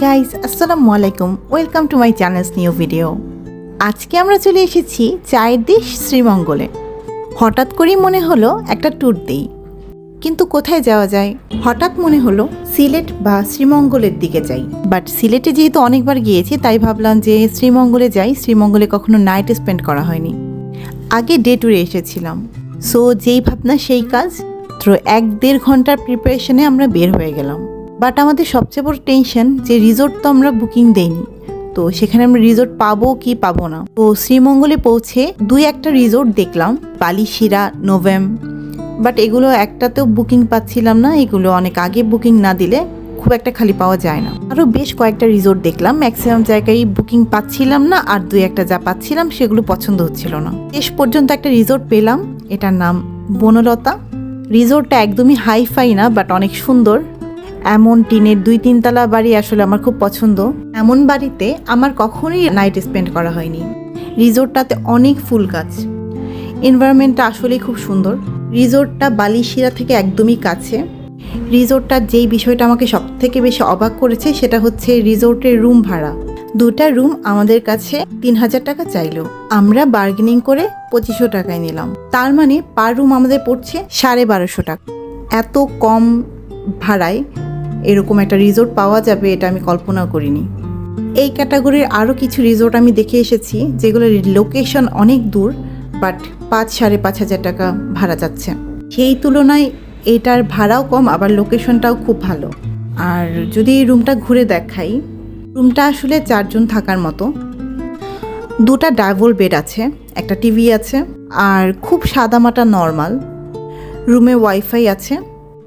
Guys আসসালামু আলাইকুম। Welcome to my channels new video আজকে আমরা চলে এসেছি চায়ের দেশ শ্রীমঙ্গলে। হঠাৎ করেই মনে হলো একটা ট্যুর দিই। কিন্তু কোথায় যাওয়া যায়? হঠাৎ মনে হলো সিলেট বা শ্রীমঙ্গলের দিকে যাই। বাট সিলেটে যেহেতু অনেকবার গিয়েছি, তাই ভাবলাম যে শ্রীমঙ্গলে যাই। শ্রীমঙ্গলে কখনো নাইট স্পেন্ড করা হয়নি। আগে ডে ট্যুরে এসেছিলাম। সো যেই ভাবনা, সেই কাজ। তো এক দেড় ঘণ্টার প্রিপারেশনে আমরা বের হয়ে গেলাম। বাট আমাদের সবচেয়ে বড় টেনশন যে রিসোর্ট তো আমরা বুকিং দেইনি। তো সেখানে আমরা রিসোর্ট পাবো কি পাবো না। তো শ্রীমঙ্গলে পৌঁছে দুই একটা রিসোর্ট দেখলাম বালিশিরা নোভেম বাট এগুলো একটাতেও বুকিং পাচ্ছিলাম না, এগুলো অনেক আগে বুকিং না দিলে খুব একটা খালি পাওয়া যায় না। আরও বেশ কয়েকটা রিসোর্ট দেখলাম ম্যাক্সিমাম জায়গায় বুকিং পাচ্ছিলাম না, আর দুই একটা যা পাচ্ছিলাম সেগুলো পছন্দ হচ্ছিল না। শেষ পর্যন্ত একটা রিসোর্ট পেলাম, এটার নাম বনলতা। রিসোর্টটা একদমই হাই ফাই না বাট অনেক সুন্দর। এমন টিনের দুই তিনতলা বাড়ি আসলে আমার খুব পছন্দ। এমন বাড়িতে আমার কখনোই নাইট স্পেন্ড করা হয়নি। রিসোর্টটাতে অনেক ফুল গাছ। এনভায়রনমেন্টটা আসলেই খুব সুন্দর। রিসোর্টটা বালিশিরা থেকে একদমই কাছে। রিসোর্টটার যেই বিষয়টা আমাকে সব থেকে বেশি অবাক করেছে সেটা হচ্ছে রিসোর্টের রুম ভাড়া। দুটা রুম আমাদের কাছে তিন হাজার টাকা চাইলো। আমরা বার্গেনিং করে পঁচিশশো টাকায় নিলাম। তার মানে পার রুম আমাদের পড়ছে সাড়ে বারোশো টাকা। এত কম ভাড়ায় এরকম একটা রিসোর্ট পাওয়া যাবে, এটা আমি কল্পনা করিনি। এই ক্যাটাগরির আরও কিছু রিসোর্ট আমি দেখে এসেছি যেগুলোর লোকেশন অনেক দূর বাট পাঁচ সাড়ে পাঁচ হাজার টাকা ভাড়া যাচ্ছে। সেই তুলনায় এটার ভাড়াও কম, আবার লোকেশনটাও খুব ভালো। আর যদি এই রুমটা ঘুরে দেখাই রুমটা আসলে চারজন থাকার মতো। দুটা ডাবল বেড আছে, একটা টিভি আছে, আর খুব সাদামাটা নর্মাল রুমে ওয়াইফাই আছে।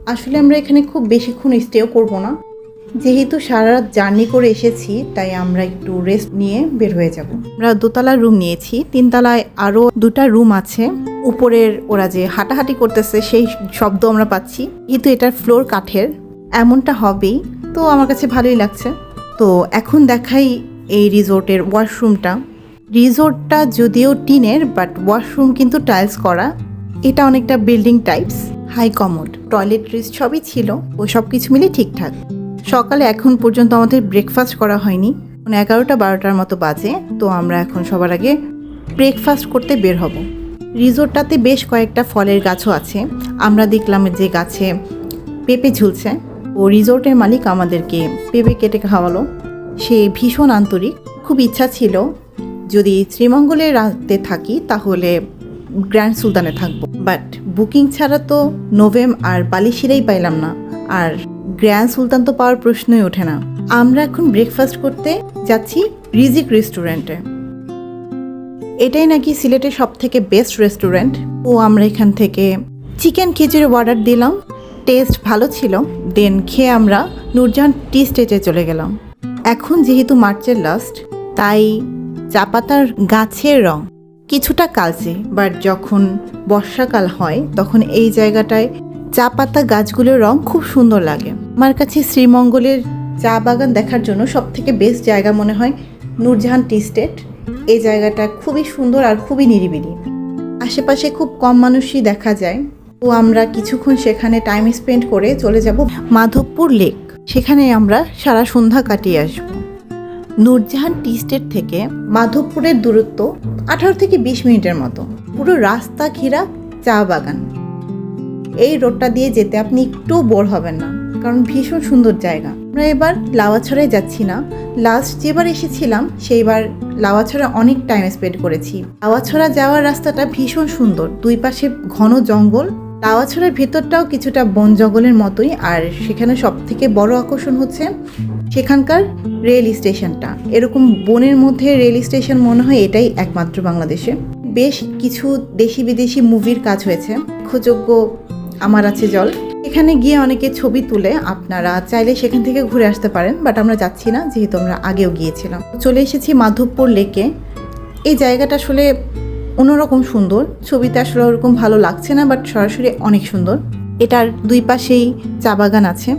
আসলে আমরা এখানে খুব বেশিক্ষণ স্টেও করব না। যেহেতু সারা রাত জার্নি করে এসেছি, তাই আমরা একটু রেস্ট নিয়ে বের হয়ে যাব। আমরা দোতলার রুম নিয়েছি। তিনতলায় আরও দুটা রুম আছে। উপরের ওরা যে হাঁটাহাঁটি করতেছে, সেই শব্দ আমরা পাচ্ছি। কিন্তু এটার ফ্লোর কাঠের, এমনটা হবেই। তো আমার কাছে ভালোই লাগছে। তো এখন দেখাই এই রিসোর্টের ওয়াশরুমটা রিসোর্টটা যদিও টিনের বাট ওয়াশরুম কিন্তু টাইলস করা। এটা অনেকটা building types high commode toiletries সবই ছিল, ও সব কিছু মিলে ঠিকঠাক। সকালে এখন পর্যন্ত আমাদের ব্রেকফাস্ট করা হয়নি এগারোটা বারোটার মতো বাজে, তো আমরা এখন সবার আগে ব্রেকফাস্ট করতে বের হব। রিসোর্টটাতে বেশ কয়েকটা ফলের গাছও আছে, আমরা দেখলাম যে গাছে পেঁপে ঝুলছে, ও রিসোর্টের মালিক আমাদেরকে পেঁপে কেটে খাওয়ালো। সে ভীষণ আন্তরিক, খুব ইচ্ছা ছিল, যদি শ্রীমঙ্গলে রাতে থাকি তাহলে গ্র্যান্ড সুলতানে থাকব। বাট বুকিং ছাড়া তো নোভেম আর বালিশিরাই পাইলাম না। আর গ্র্যান্ড সুলতান তো পাওয়ার প্রশ্নই ওঠে না। আমরা এখন ব্রেকফাস্ট করতে যাচ্ছি রিজিক রেস্টুরেন্টে এটাই নাকি সিলেটের সব থেকে বেস্ট রেস্টুরেন্ট ও, আমরা এখান থেকে চিকেন খিচুড়ি অর্ডার দিলাম। টেস্ট ভালো ছিল। দেন খেয়ে আমরা নূরজাহান টি স্টেটে চলে গেলাম। এখন যেহেতু মার্চের লাস্ট তাই চা পাতার গাছের রং কিছুটা কালচে বাট যখন বর্ষাকাল হয়, তখন এই জায়গাটায় চা পাতা গাছগুলোর রং খুব সুন্দর লাগে। আমার কাছে শ্রীমঙ্গলের চা বাগান দেখার জন্য সব থেকে বেস্ট জায়গা মনে হয় নূরজাহান টি স্টেট। এই জায়গাটা খুবই সুন্দর আর খুবই নিরিবিলি। আশেপাশে খুব কম মানুষই দেখা যায়। তো আমরা কিছুক্ষণ সেখানে টাইম স্পেন্ড করে চলে যাব মাধবপুর লেক সেখানে আমরা সারা সন্ধ্যা কাটিয়ে আসব। নূরজাহান টি স্টেট থেকে মাধবপুরের দূরত্ব আঠারো থেকে বিশ মিনিটের মতো। পুরো রাস্তা ঘেরা চা বাগান। এই রোডটা দিয়ে যেতে আপনি একটু বোর হবেন না, কারণ ভীষণ সুন্দর জায়গা। আমরা এবার লাওয়াছড়ায় যাচ্ছি না। লাস্ট যেবার এসেছিলাম, সেইবার লাওয়াছড়া অনেক টাইম স্পেন্ড করেছি। লাওয়াছড়া যাওয়ার রাস্তাটা ভীষণ সুন্দর। দুই পাশে ঘন জঙ্গল লাওয়াছড়ার ভেতরটাও কিছুটা বন জঙ্গলের মতোই, আর সেখানে সব থেকে বড় আকর্ষণ হচ্ছে সেখানকার রেল স্টেশনটা। এরকম বনের মধ্যে রেল স্টেশন মনে হয় এটাই একমাত্র বাংলাদেশে। বেশ কিছু দেশি বিদেশি মুভির কাজ হয়েছে। উল্লেখযোগ্য আমার আছে জল। এখানে গিয়ে অনেকে ছবি তুলে আপনারা চাইলে সেখান থেকে ঘুরে আসতে পারেন, বাট আমরা যাচ্ছি না, যেহেতু আমরা আগেও গিয়েছিলাম। চলে এসেছি মাধবপুর লেকে। এই জায়গাটা আসলে অন্যরকম সুন্দর। ছবিতে আসলে ওরকম ভালো লাগছে না বাট সরাসরি অনেক সুন্দর। এটার দুই পাশেই চা বাগান আছে।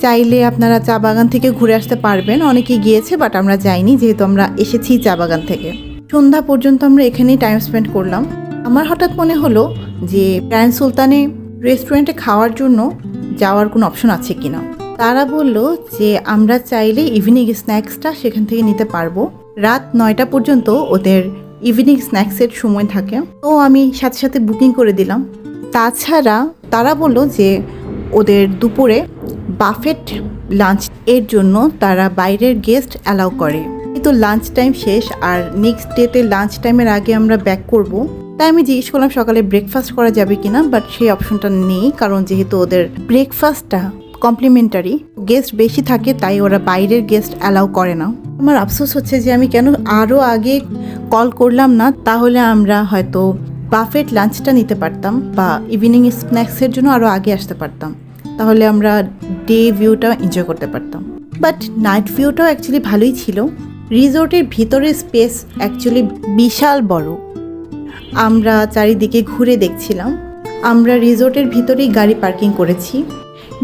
চাইলে আপনারা চা বাগান থেকে ঘুরে আসতে পারবেন। অনেকে গিয়েছে বাট আমরা যাইনি, যেহেতু আমরা এসেছি চা বাগান থেকে। সন্ধ্যা পর্যন্ত আমরা এখানেই টাইম স্পেন্ড করলাম। আমার হঠাৎ মনে হলো যে গ্র্যান্ড সুলতানে রেস্টুরেন্টে খাওয়ার জন্য যাওয়ার কোনো অপশন আছে কিনা। তারা বলল যে, আমরা চাইলে ইভিনিং স্ন্যাক্সটা সেখান থেকে নিতে পারব। রাত নয়টা পর্যন্ত ওদের ইভিনিং স্ন্যাক্সের সময় থাকে। তো আমি সাথে সাথে বুকিং করে দিলাম। তাছাড়া তারা বলল যে ওদের দুপুরে বাফেট লাঞ্চ এর জন্য তারা বাইরের গেস্ট অ্যালাউ করে। কিন্তু লাঞ্চ টাইম শেষ আর নেক্সট ডেতে লাঞ্চ টাইমের আগে আমরা ব্যাক করব। তাই আমি জিজ্ঞেস করলাম সকালে ব্রেকফাস্ট করা যাবে কিনা বাট সেই অপশনটা নেই, কারণ যেহেতু ওদের ব্রেকফাস্টটা কমপ্লিমেন্টারি গেস্ট বেশি থাকে, তাই ওরা বাইরের গেস্ট অ্যালাউ করে না। আমার আফসোস হচ্ছে যে আমি কেন আরও আগে কল করলাম না, তাহলে আমরা হয়তো বাফেট লাঞ্চটা নিতে পারতাম বা ইভিনিং স্ন্যাক্সের জন্য আরও আগে আসতে পারতাম। তাহলে আমরা ডে ভিউটা এনজয় করতে পারতাম। বাট নাইট ভিউটাও অ্যাকচুয়ালি ভালোই ছিল। রিসোর্টের ভিতরে স্পেস অ্যাকচুয়ালি বিশাল বড়। আমরা চারিদিকে ঘুরে দেখছিলাম। আমরা রিসোর্টের ভিতরেই গাড়ি পার্কিং করেছি।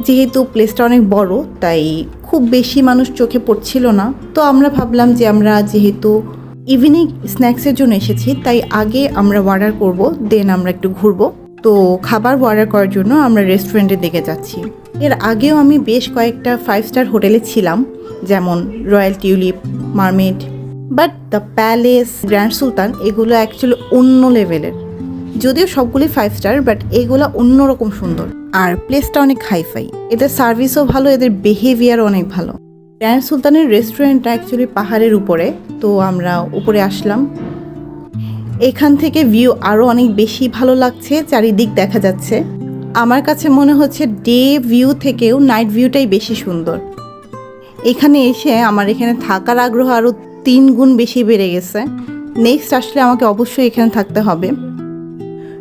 যেহেতু প্লেসটা অনেক বড়, তাই খুব বেশি মানুষ চোখে পড়ছিল না। তো আমরা ভাবলাম যে আমরা যেহেতু ইভিনিং স্ন্যাক্সের জন্য এসেছি, তাই আগে আমরা অর্ডার করব দেন আমরা একটু ঘুরবো। তো খাবার অর্ডার করার জন্য আমরা রেস্টুরেন্টের দিকে যাচ্ছি। এর আগেও আমি বেশ কয়েকটা ফাইভ স্টার হোটেলে ছিলাম, যেমন Royal Tulip Mermaid but the Palace Grand Sultan এগুলো অ্যাকচুয়ালি অন্য লেভেলের যদিও সবগুলি ফাইভ স্টার বাট এগুলো অন্যরকম সুন্দর। আর প্লেসটা অনেক হাইফাই এদের সার্ভিসও ভালো, এদের বিহেভিয়ার অনেক ভালো। গ্র্যান্ড সুলতানের রেস্টুরেন্টটা অ্যাকচুয়ালি পাহাড়ের উপরে, তো আমরা উপরে আসলাম। এখান থেকে ভিউ আরও অনেক বেশি ভালো লাগছে, চারিদিক দেখা যাচ্ছে। আমার কাছে মনে হচ্ছে ডে ভিউ থেকেও নাইট ভিউটাই বেশি সুন্দর। এখানে এসে আমার এখানে থাকার আগ্রহ আরও তিন গুণ বেশি বেড়ে গেছে। নেক্সট আসলে আমাকে অবশ্যই এখানে থাকতে হবে।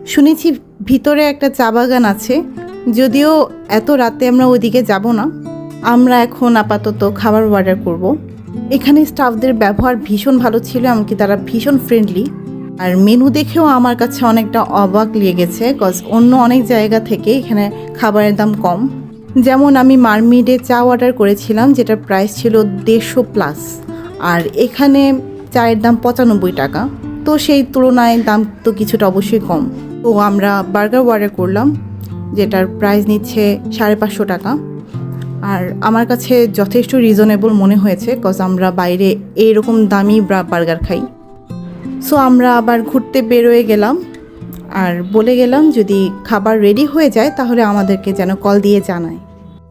শুনেছি ভিতরে একটা চা বাগান আছে যদিও এত রাতে আমরা ওইদিকে যাব না, আমরা এখন আপাতত খাবার অর্ডার করব। এখানে স্টাফদের ব্যবহার ভীষণ ভালো ছিল, এমনকি তারা ভীষণ ফ্রেন্ডলি আর মেনু দেখেও আমার কাছে অনেকটা অবাক লেগেছে কজ অন্য অনেক জায়গা থেকে এখানে খাবারের দাম কম। যেমন আমি মারমিডে চা অর্ডার করেছিলাম, যেটার প্রাইস ছিল দেড়শো প্লাস আর এখানে চায়ের দাম পঁচানব্বই টাকা। তো সেই তুলনায় দাম তো কিছুটা অবশ্যই কম। তো আমরা বার্গার অর্ডার করলাম। যেটার প্রাইস নিচ্ছে সাড়ে পাঁচশো টাকা। আর আমার কাছে যথেষ্ট রিজনেবল মনে হয়েছে কজ আমরা বাইরে এইরকম দামি বার্গার খাই। সো আমরা আবার ঘুরতে বেরোয় গেলাম। আর বলে গেলাম, যদি খাবার রেডি হয়ে যায়, তাহলে আমাদেরকে যেন কল দিয়ে জানায়।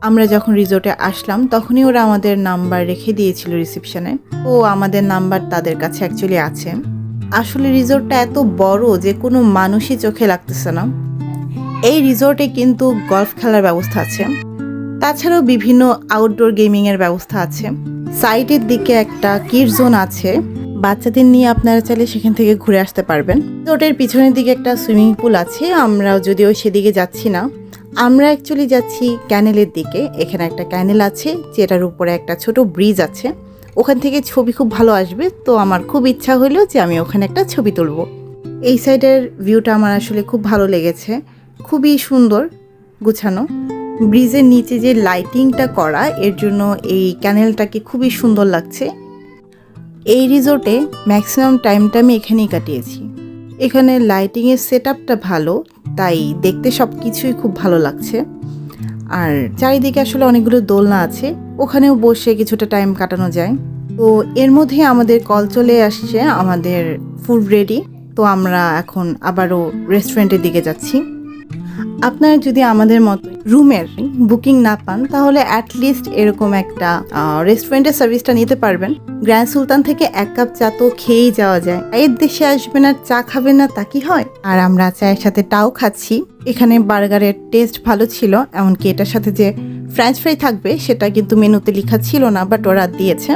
আমরা যখন রিসোর্টে আসলাম, তখনই ওরা আমাদের নাম্বার রেখে দিয়েছিল রিসেপশনে ও আমাদের নাম্বার তাদের কাছে অ্যাকচুয়ালি আছে। আসলে রিসোর্টটা এত বড় যে কোনো মানুষই চোখে লাগতেছে না। এই রিসোর্টে কিন্তু গলফ খেলার ব্যবস্থা আছে। তাছাড়াও বিভিন্ন আউটডোর গেমিংয়ের ব্যবস্থা আছে। সাইডের দিকে একটা কিড জোন আছে। বাচ্চাদের নিয়ে আপনারা চাইলে সেখান থেকে ঘুরে আসতে পারবেন। রিসোর্টের পিছনের দিকে একটা সুইমিং পুল আছে। আমরা যদিও সেদিকে যাচ্ছি না। আমরা অ্যাকচুয়ালি যাচ্ছি ক্যানেলের দিকে। এখানে একটা ক্যানেল আছে, যেটার উপরে একটা ছোট ব্রিজ আছে। ওখান থেকে ছবি খুব ভালো আসবে। তো আমার খুব ইচ্ছা হলো যে আমি ওখানে একটা ছবি তুলব। এই সাইডের ভিউটা আমার আসলে খুব ভালো লেগেছে। খুবই সুন্দর গুছানো। ব্রিজের নিচে যে লাইটিংটা করা, এর জন্য এই ক্যানেলটাকে খুবই সুন্দর লাগছে। এই রিসোর্টে ম্যাক্সিমাম টাইমটা আমি এখানেই কাটিয়েছি। এখানে লাইটিংয়ের সেট আপটা ভালো, তাই দেখতে সব কিছুই খুব ভালো লাগছে। আর চারিদিকে আসলে অনেকগুলো দোলনা আছে, ওখানেও বসে কিছুটা টাইম কাটানো যায়। তো এর মধ্যে আমাদের কল চলে আসছে আমাদের ফুড রেডি তো আমরা এখন আবারও রেস্টুরেন্টের দিকে যাচ্ছি। আপনারা যদি আমাদের মতো রুমের বুকিং না পান, তাহলে অ্যাটলিস্ট এরকম একটা রেস্টুরেন্টের সার্ভিসটা নিতে পারবেন। গ্র্যান্ড সুলতান থেকে এক কাপ চা তো খেয়েই যাওয়া যায়। এর দেশে আসবেন আর চা খাবেন না, তা কি হয়? আর আমরা চায়ের সাথে টাও খাচ্ছি। এখানে বার্গারের টেস্ট ভালো ছিল, এমনকি এটার সাথে যে ফ্রেঞ্চ ফ্রাই থাকবে, সেটা কিন্তু মেনুতে লেখা ছিল না বাট ওরা দিয়েছে।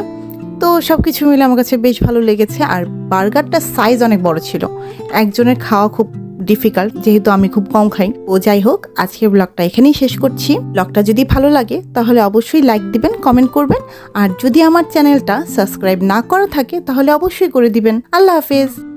তো সব কিছু মিলে আমার কাছে বেশ ভালো লেগেছে। আর বার্গারটার সাইজ অনেক বড় ছিল। একজনের খাওয়া খুব ডিফিকাল্ট যেহেতু আমি খুব কম খাই। ও যাই হোক, আজকের ব্লগটা এখানেই শেষ করছি। ব্লগটা যদি ভালো লাগে, তাহলে অবশ্যই লাইক দিবেন কমেন্ট করবেন। আর যদি আমার চ্যানেলটা সাবস্ক্রাইব না করা থাকে, তাহলে অবশ্যই করে দিবেন। আল্লাহ হাফেজ।